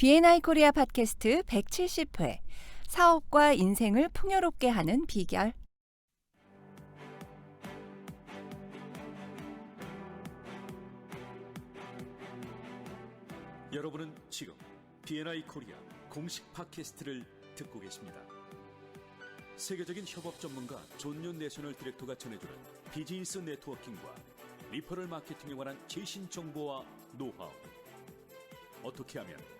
B&I 코리아 팟캐스트 170회 사업과 인생을 풍요롭게 하는 비결 여러분은 지금 B&I 코리아 공식 팟캐스트를 듣고 계십니다. 세계적인 협업 전문가 존윤 내셔널 디렉터가 전해주는 비즈니스 네트워킹과 리퍼럴 마케팅에 관한 최신 정보와 노하우. 어떻게 하면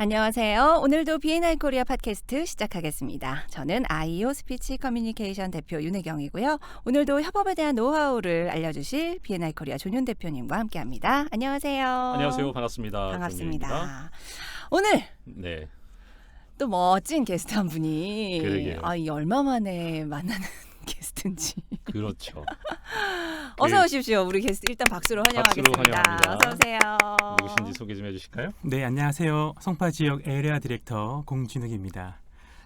안녕하세요. 오늘도 B&I 코리아 팟캐스트 시작하겠습니다. 저는 아이오 스피치 커뮤니케이션 대표 윤혜경이고요. 오늘도 협업에 대한 노하우를 알려주실 B&I 코리아 존윤 대표님과 함께합니다. 안녕하세요. 안녕하세요. 반갑습니다. 반갑습니다. 정윤입니다. 오늘 네. 또 멋진 게스트 한 분이 그러게요. 아, 이 얼마 만에 만나는 게스트인지 그렇죠. 어서 오십시오. 우리 게스트 일단 박수로 환영하겠습니다. 박수로 환영합니다. 어서 오세요. 누구신지 소개 좀 해주실까요? 네, 안녕하세요. 송파 지역 에리아 디렉터 공진욱입니다.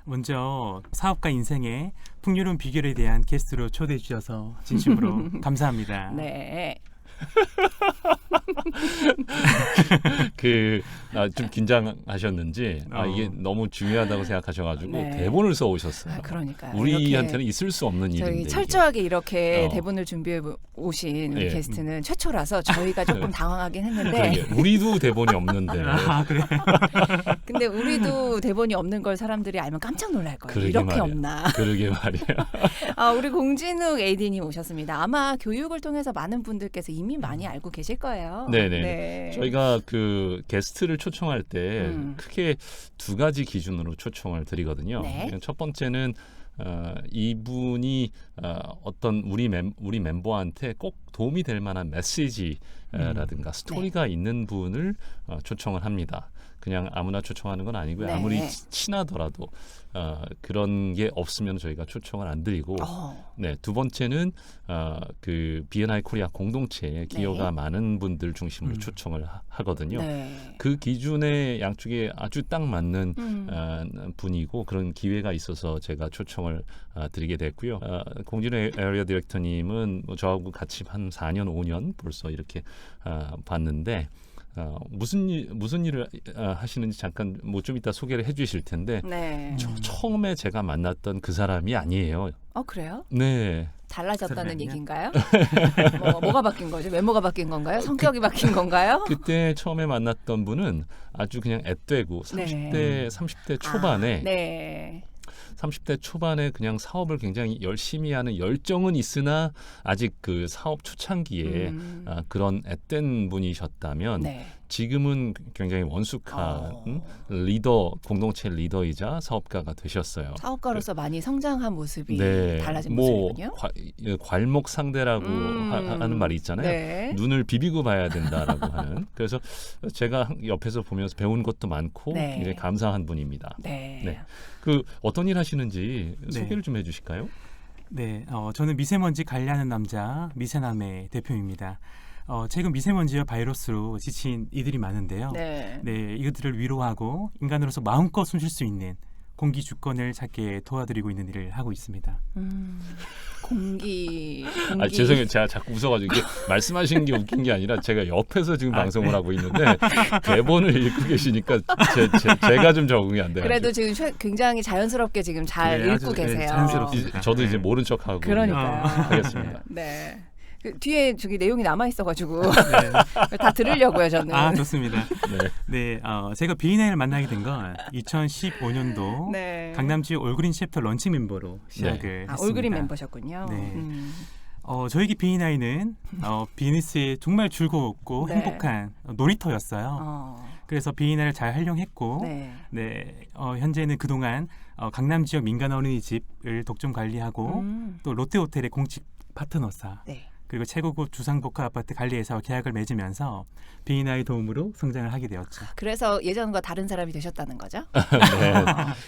먼저 사업가 인생의 풍요로운 비결에 대한 게스트로 초대해 주셔서 진심으로 감사합니다. 네. 그좀 긴장하셨는지 아 어. 이게 너무 중요하다고 생각하셔가지고 네. 대본을 써 오셨어요. 아, 그러니까요. 우리한테는 있을 수 없는 일인데. 이게. 철저하게 이렇게 어. 대본을 준비해 오신 우리 예. 게스트는 최초라서 저희가 조금 당황하긴 했는데 우리도 대본이 없는데. 아, 그래. 근데 우리도 대본이 없는 걸 사람들이 알면 깜짝 놀랄 거예요. 이렇게 말이야. 없나. 그러게 말이야. 아, 우리 공진욱 AD님 오셨습니다. 아마 교육을 통해서 많은 분들께서 이미 많이 알고 계실 거예요. 네네. 네. 저희가 그 게스트를 초청할 때 음. 크게 두 가지 기준으로 초청을 드리거든요. 네. 첫 번째는 어, 이분이 어, 어떤 우리 멤 우리 멤버한테 꼭 도움이 될 만한 메시지라든가 음. 스토리가 있는 분을 어, 초청을 합니다. 그냥 아무나 초청하는 건 아니고요. 네. 아무리 치- 친하더라도 어, 그런 게 없으면 저희가 초청을 안 드리고 어, 네, 두 번째는 어, 그 B&I 코리아 공동체에 기여가 네. 많은 분들 중심으로 음. 초청을 하, 하거든요. 네. 그 기준에 양쪽에 아주 딱 맞는 음. 어, 분이고 그런 기회가 있어서 제가 초청을 어, 드리게 됐고요. 어, 공진의 에리어 디렉터님은 뭐 저하고 같이 한 4년, 5년 벌써 이렇게 어, 봤는데 어, 무슨 일, 무슨 일을 어, 하시는지 잠깐 뭐 좀 이따 소개를 해주실 텐데 네. 저, 처음에 제가 만났던 그 사람이 아니에요. 어 그래요? 네. 달라졌다는 그러면요? 얘기인가요? 뭐, 뭐가 바뀐 거죠? 외모가 바뀐 건가요? 성격이 바뀐 건가요? 그때 처음에 만났던 분은 아주 그냥 앳되고 30대 네. 30대 초반에 아, 네. 30대 초반에 그냥 사업을 굉장히 열심히 하는 열정은 있으나 아직 그 사업 초창기에 음. 아, 그런 앳된 분이셨다면 네. 지금은 굉장히 원숙한 어. 음, 리더 공동체 리더이자 사업가가 되셨어요. 사업가로서 많이 성장한 모습이 네, 달라진 뭐 모습이군요. 과- 예, 괄목 상대라고 음. 하, 는 말이 있잖아요. 네. 눈을 비비고 봐야 된다라고 하는. 그래서 제가 한- 옆에서 보면서 배운 것도 많고 네. 굉장히 감사한 분입니다. 네. 네. 그 어떤 일 하시는지 네. 소개를 좀 해주실까요? 네, 어, 저는 미세먼지 관리하는 남자 미세남의 대표입니다. 어, 최근 미세먼지와 바이러스로 지친 이들이 많은데요. 네. 네, 이것들을 위로하고 인간으로서 마음껏 숨 쉴 수 있는 공기 주권을 찾게 도와드리고 있는 일을 하고 있습니다. 음, 공기, 공기. 아 죄송해요, 제가 자꾸 웃어가지고 이게 말씀하시는 게 웃긴 게 아니라 제가 옆에서 지금 아, 방송을 네. 하고 있는데 대본을 읽고 계시니까 제, 가좀 적응이 안 돼요. 그래도 지금 최- 굉장히 자연스럽게 지금 잘 네, 읽고 아주, 네, 계세요. 자연스럽습니다. 저도 이제 네. 모른 척하고 그러니까요. 어. 하겠습니다. 네. 그 뒤에 저기 내용이 남아 있어가지고 네. 다 들으려고요 저는. 아, 좋습니다. 네. 네, 어, 제가 비인아이를 만나게 된 건 2015년도 네. 강남 지역 올그린 챕터 런칭 멤버로 시작을 아, 했습니다. 올그린 멤버셨군요. 네. 음. 어, 저에게 비인아이는 어, 비즈니스에 정말 즐거웠고 네. 행복한 놀이터였어요. 어. 그래서 비인아이를 잘 활용했고 네. 네, 어, 현재는 그동안 어, 강남 지역 민간 어린이집을 독점 관리하고 음. 또 롯데호텔의 공식 파트너사 네. 그리고 최고급 주상복합 아파트 관리회사와 계약을 맺으면서 비인아이 도움으로 성장을 하게 되었죠. 그래서 예전과 다른 사람이 되셨다는 거죠? 네.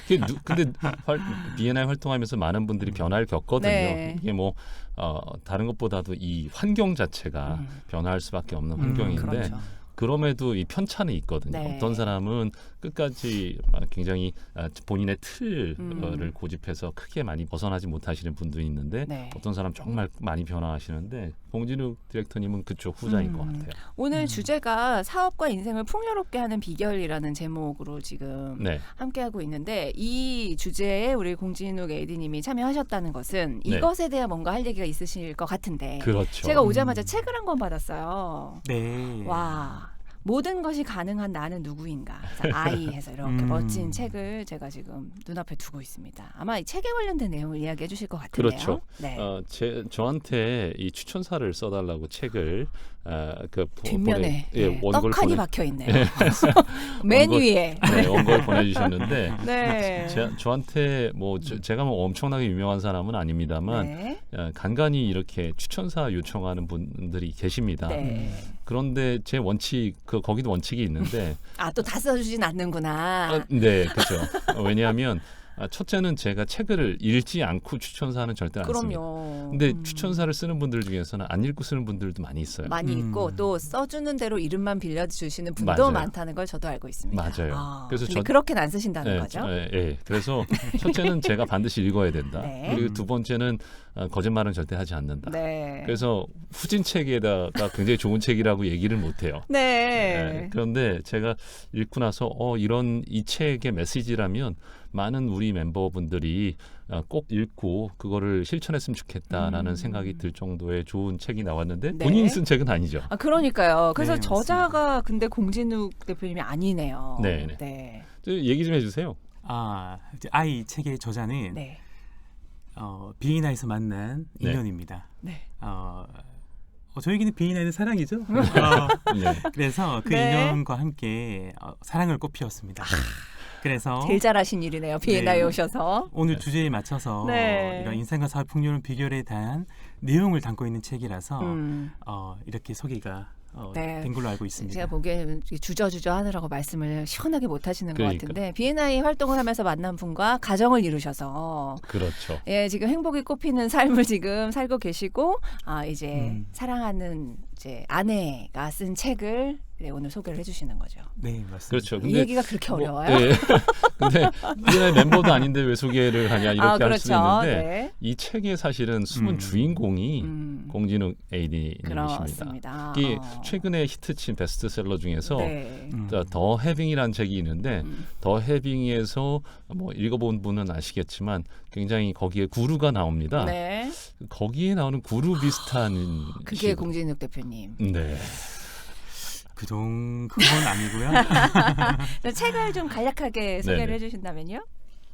그게 누- 근데 활, B&I 활동하면서 많은 분들이 변화를 겪거든요. 네. 이게 뭐 어, 다른 것보다도 이 환경 자체가 음. 변화할 수밖에 없는 음, 환경인데 그렇죠. 그럼에도 이 편차는 있거든요. 네. 어떤 사람은 끝까지 아, 굉장히 아, 본인의 틀을 음. 고집해서 크게 많이 벗어나지 못하시는 분도 있는데 네. 어떤 사람 정말 많이 변화하시는데 봉진욱 디렉터님은 그쪽 후자인 음. 것 같아요. 오늘 음. 주제가 사업과 인생을 풍요롭게 하는 비결이라는 제목으로 지금 네, 함께하고 있는데 이 주제에 우리 공진욱 AD님이 참여하셨다는 것은 네. 이것에 대한 뭔가 할 얘기가 있으실 것 같은데 그렇죠. 제가 오자마자 음. 책을 한 권 받았어요. 네. 와 모든 것이 가능한 나는 누구인가 아이 해서 이렇게 음. 멋진 책을 제가 지금 눈앞에 두고 있습니다. 아마 이 책에 관련된 내용을 이야기해 주실 것 같은데요. 그렇죠. 네. 어, 제 저한테 이 추천사를 써달라고 책을 아, 그 보- 뒷면에 보내- 예, 예, 원고를 떡하니 보내- 박혀 있네요. 맨 원고- 위에. 네, 원고를 보내주셨는데 네. 제, 저한테 뭐 저, 제가 뭐 엄청나게 유명한 사람은 아닙니다만 네. 어, 간간히 이렇게 추천사 요청하는 분들이 계십니다. 네. 그런데 제 원칙 그 거기도 원칙이 있는데 아 또 다 써주진 않는구나. 어, 네 그렇죠. 어, 왜냐하면 아, 첫째는 제가 책을 읽지 않고 추천사는 절대 안 씁니다. 그럼요. 근데 음. 추천사를 쓰는 분들 중에서는 안 읽고 쓰는 분들도 많이 있어요. 많이 음. 있고 또 써주는 대로 이름만 빌려주시는 분도 맞아요. 많다는 걸 저도 알고 있습니다. 맞아요. 아, 그래서 저- 그렇게는 안 쓰신다는 예, 거죠? 저- 예, 예. 그래서 첫째는 제가 반드시 읽어야 된다. 네. 그리고 두 번째는 어, 거짓말은 절대 하지 않는다. 네. 그래서 후진 책에다가 굉장히 좋은 책이라고 얘기를 못 해요. 네. 예, 그런데 제가 읽고 나서 어 이런 이 책의 메시지라면 많은 우리 멤버분들이 어, 꼭 읽고 그거를 실천했으면 좋겠다라는 음. 생각이 들 정도의 좋은 책이 나왔는데 네. 본인이 쓴 책은 아니죠. 아 그러니까요. 그래서 네, 저자가 근데 공진욱 대표님이 아니네요. 네, 네. 네. 저 얘기 좀 해주세요. 아, 이제 아이 책의 저자는 네. 어, 비이나에서 만난 네. 인연입니다. 네. 어, 어, 저에게는 비이나는 사랑이죠. 어, 네. 그래서 그 네. 인연과 함께 어, 사랑을 꽃피웠습니다. 그래서 제일 잘하신 일이네요. 비엔나에 네. 오셔서. 오늘 주제에 맞춰서 네. 이런 인생과 사업 풍요로운 비결에 대한 내용을 담고 있는 책이라서 음. 어, 이렇게 소개가 어, 네. 된 걸로 알고 있습니다. 제가 보기에는 주저주저 하느라고 말씀을 시원하게 못 하시는 것 그러니까. 같은데 비엔나이 활동을 하면서 만난 분과 가정을 이루셔서 그렇죠. 예, 지금 행복이 꽃피는 삶을 지금 살고 계시고 아 이제 음. 사랑하는 이제 아내가 쓴 책을 네, 오늘 소개를 해주시는 거죠. 네, 맞습니다. 그렇죠. 이 근데 얘기가 그렇게 뭐, 어려워요? 네. 근데 우리나라 멤버도 아닌데 왜 소개를 하냐 이렇게 아 할 그렇죠. 수도 있는데 네. 이 책의 사실은 숨은 음. 주인공이 음, 공진욱 AD님이십니다. 이게 어. 최근에 히트친 베스트셀러 중에서 네. 음. 자, 더 해빙이라는 책이 있는데 음. 더 해빙에서 뭐 읽어본 분은 아시겠지만 굉장히 거기에 구루가 나옵니다. 네. 거기에 나오는 구루 비슷한 그게 식- 공진욱 대표님. 네. 그동 그건 아니고요. 책을 좀 간략하게 소개를 네네. 해주신다면요.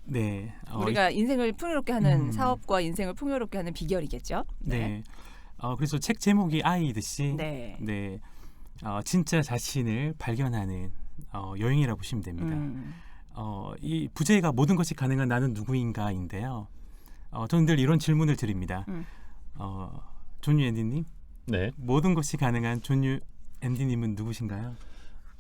네, 어, 우리가 인생을 풍요롭게 하는 음. 사업과 인생을 풍요롭게 하는 비결이겠죠. 네. 어, 그래서 책 제목이 아이듯이 네. 네, 어, 진짜 자신을 발견하는 어, 여행이라고 보시면 됩니다. 음. 어, 이 부제가 모든 것이 가능한 나는 누구인가인데요. 어, 저는 늘 이런 질문을 드립니다. 음. 어, 존유 앤디님, 네. 모든 것이 가능한 존유 앤디님은 누구신가요?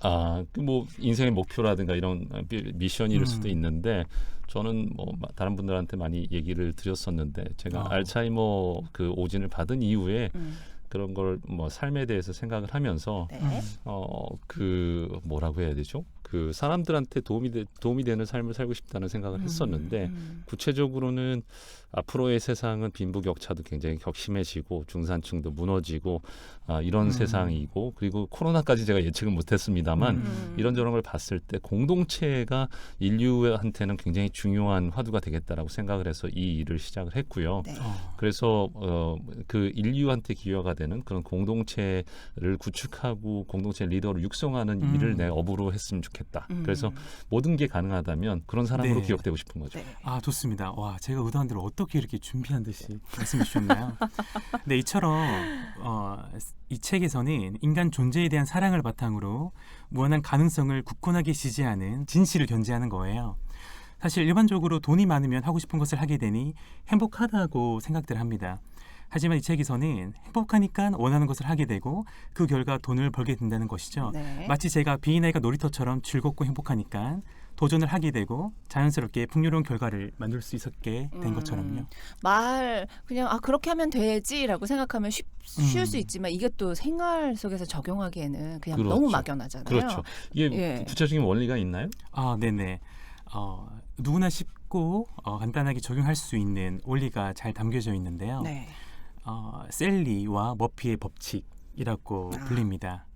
아, 그 뭐 인생의 목표라든가 이런 미- 미션일 음. 수도 있는데 저는 뭐 마- 다른 분들한테 많이 얘기를 드렸었는데 제가 어. 알츠하이머 그 오진을 받은 이후에 음. 그런 걸 뭐 삶에 대해서 생각을 하면서 네. 어그 뭐라고 해야 되죠? 그 사람들한테 도움이 되, 도움이 되는 삶을 살고 싶다는 생각을 했었는데 음. 구체적으로는 앞으로의 세상은 빈부격차도 굉장히 격심해지고 중산층도 무너지고 아, 이런 음. 세상이고 그리고 코로나까지 제가 예측을 못했습니다만 음. 이런저런 걸 봤을 때 공동체가 인류한테는 굉장히 중요한 화두가 되겠다라고 생각을 해서 이 일을 시작을 했고요. 네. 어, 그래서 어, 그 인류한테 기여가 되는 그런 공동체를 구축하고 공동체 리더를 육성하는 음. 일을 내 업으로 했으면 좋겠다. 음. 그래서 모든 게 가능하다면 그런 사람으로 네. 기억되고 싶은 거죠. 네. 아 좋습니다. 와 제가 의도한 대로 어 떻게 이렇게 준비한 듯이 말씀해 주셨나요? 네 이처럼 어, 이 책에서는 인간 존재에 대한 사랑을 바탕으로 무한한 가능성을 굳건하게 지지하는 진실을 견지하는 거예요. 사실 일반적으로 돈이 많으면 하고 싶은 것을 하게 되니 행복하다고 생각들 합니다. 하지만 이 책에서는 행복하니까 원하는 것을 하게 되고 그 결과 돈을 벌게 된다는 것이죠. 네. 마치 제가 비인아이가 놀이터처럼 즐겁고 행복하니까 도전을 하게 되고 자연스럽게 풍요로운 결과를 만들 수 있었게 된 음. 것처럼요. 말 그냥 아 그렇게 하면 되지라고 생각하면 쉽, 쉬울 음. 수 있지만 이게 또 생활 속에서 적용하기에는 그냥 그렇죠. 너무 막연하잖아요. 그렇죠. 이게 예. 구체적인 원리가 있나요? 아, 네네. 어, 누구나 쉽고 어, 간단하게 적용할 수 있는 원리가 잘 담겨져 있는데요. 네. 어, 셀리와 머피의 법칙이라고 아. 불립니다.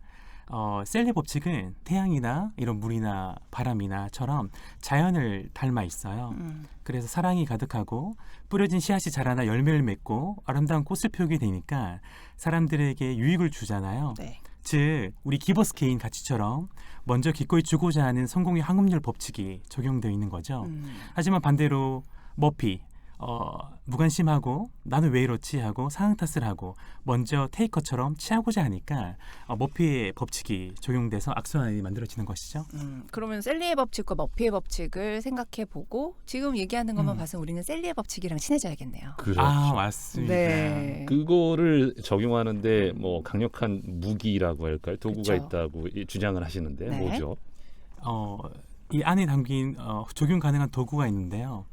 어, 셀리 법칙은 태양이나 이런 물이나 바람이나처럼 자연을 닮아 있어요. 음. 그래서 사랑이 가득하고 뿌려진 씨앗이 자라나 열매를 맺고 아름다운 꽃을 피우게 되니까 사람들에게 유익을 주잖아요. 네. 즉 우리 기버스 케인 가치처럼 먼저 기꺼이 주고자 하는 성공의 황금률 법칙이 적용되어 있는 거죠. 음. 하지만 반대로 머피 어, 무관심하고 나는 왜 이렇지 하고 상황 탓을 하고 먼저 테이커처럼 취하고자 하니까 어, 머피의 법칙이 적용돼서 악순환이 만들어지는 것이죠. 음, 그러면 셀리의 법칙과 머피의 법칙을 생각해 보고 지금 얘기하는 것만 음. 봐서 우리는 셀리의 법칙이랑 친해져야겠네요. 그렇죠. 아 맞습니다. 네. 그거를 적용하는데 뭐 강력한 무기라고 할까요? 도구가 그렇죠. 있다고 이- 주장을 하시는데 네. 뭐죠? 어, 이 안에 담긴 어, 적용 가능한 도구가 있는데요.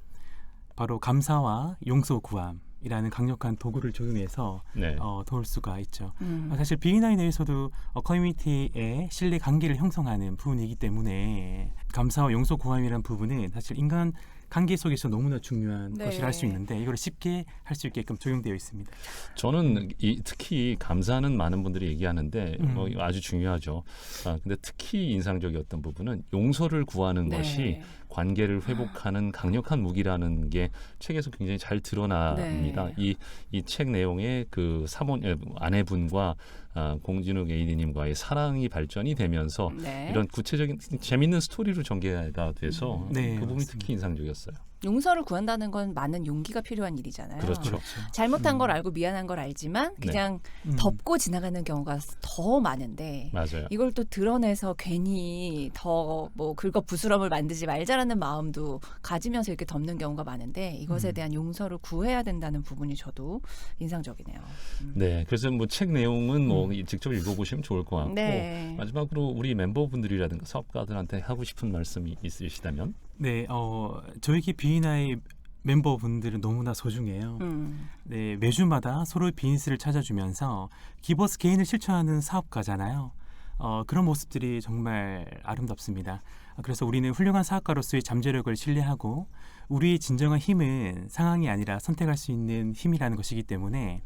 바로 감사와 용서 구함이라는 강력한 도구를 적용해서 네. 어, 도울 수가 있죠. 음. 어, 사실 비인아이 내에서도 어, 커뮤니티의 신뢰 관계를 형성하는 부분이기 때문에 감사와 용서 구함이라는 부분은 사실 인간 관계 속에서 너무나 중요한 네. 것이라 할수 있는데 이걸 쉽게 할 수 있게끔 적용되어 있습니다. 저는 이, 특히 감사는 많은 분들이 얘기하는데 음. 뭐 이거 아주 중요하죠. 아, 근데 특히 인상적이었던 부분은 용서를 구하는 네. 것이 관계를 회복하는 강력한 무기라는 게 책에서 굉장히 잘 드러납니다. 네. 이이 책 내용의 그 사모 에, 아내분과 아, 공진욱 에이디님과의 사랑이 발전이 되면서 네. 이런 구체적인 재밌는 스토리로 전개가 돼서 음. 네, 그 부분이 맞습니다. 특히 인상적이었어요. 용서를 구한다는 건 많은 용기가 필요한 일이잖아요. 그렇죠. 잘못한 음. 걸 알고 미안한 걸 알지만 네. 그냥 음. 덮고 지나가는 경우가 더 많은데 맞아요. 이걸 또 드러내서 괜히 더 뭐 긁어 부스럼을 만들지 말자라는 마음도 가지면서 이렇게 덮는 경우가 많은데 이것에 음. 대한 용서를 구해야 된다는 부분이 저도 인상적이네요. 음. 네, 그래서 뭐 책 내용은 뭐 음. 이- 직접 읽어보시면 좋을 것 같고 네. 마지막으로 우리 멤버분들이라든가 사업가들한테 하고 싶은 말씀이 있으시다면 네, 어, 저에게 비인아이 멤버분들은 너무나 소중해요. 음. 네, 매주마다 서로의 비즈니스를 찾아주면서 기버스 개인을 실천하는 사업가잖아요. 어, 그런 모습들이 정말 아름답습니다. 아, 그래서 우리는 훌륭한 사업가로서의 잠재력을 신뢰하고 우리의 진정한 힘은 상황이 아니라 선택할 수 있는 힘이라는 것이기 때문에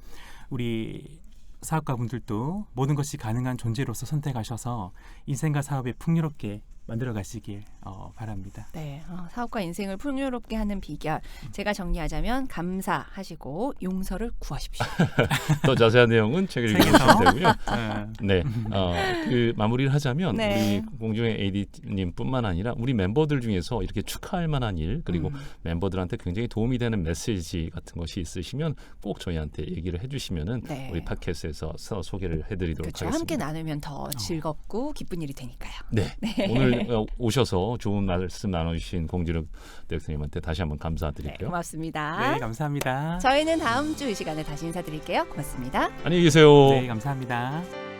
우리 사업가분들도 모든 것이 가능한 존재로서 선택하셔서 인생과 사업에 풍요롭게 만들어 가시길 어, 바랍니다. 네, 어, 사업과 인생을 풍요롭게 하는 비결 제가 정리하자면 감사하시고 용서를 구하십시오. 더 자세한 내용은 책을 읽으시면. 되고요. 어, 네, 어, 그 마무리를 하자면 네. 우리 공중의 AD님뿐만 아니라 우리 멤버들 중에서 이렇게 축하할 만한 일 그리고 음. 멤버들한테 굉장히 도움이 되는 메시지 같은 것이 있으시면 꼭 저희한테 얘기를 해주시면은 네. 우리 팟캐스트에서 서- 소개를 해드리도록 그렇죠. 하겠습니다. 함께 나누면 더 즐겁고 기쁜 일이 되니까요. 네. 오늘 어, 오셔서 좋은 말씀 나눠주신 공진욱 대표님한테 다시 한번 네, 감사드릴게요. 고맙습니다. 네, 감사합니다. 저희는 다음 주 이 시간에 다시 인사드릴게요. 고맙습니다. 안녕히 계세요. 네, 감사합니다.